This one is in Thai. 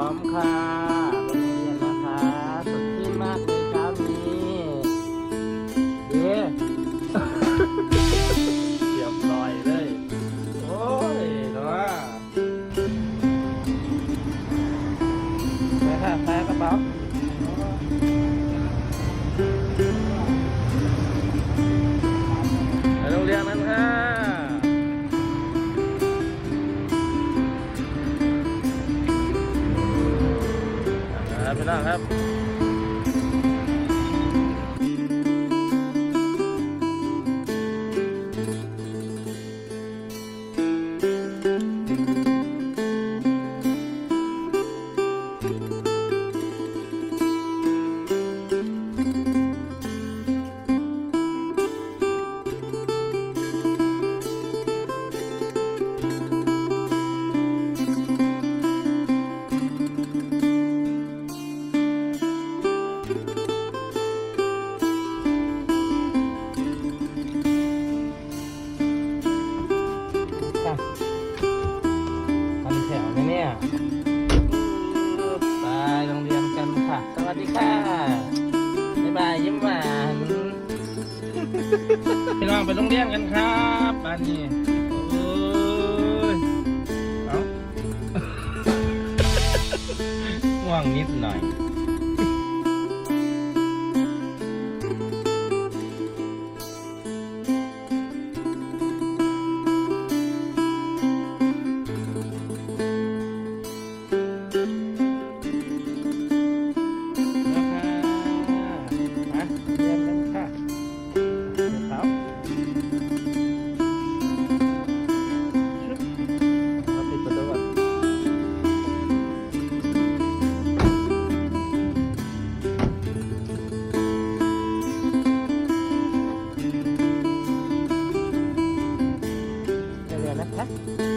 ร้อมค่ะโรงเรียนนะคะสดชื่นมากเลยเช้านี้เย้เรียบร้อยเลย โอ้ยเนาะไปค่ะไปกระเป๋า ครับพี่น้องครับ วัสดีค่ะบ๊ายบายยิ้มหวานพี่น้องไปโรงเรียนกันครับบ้านนี้โอ้ยเอาง่วงนิดหน่อย 了。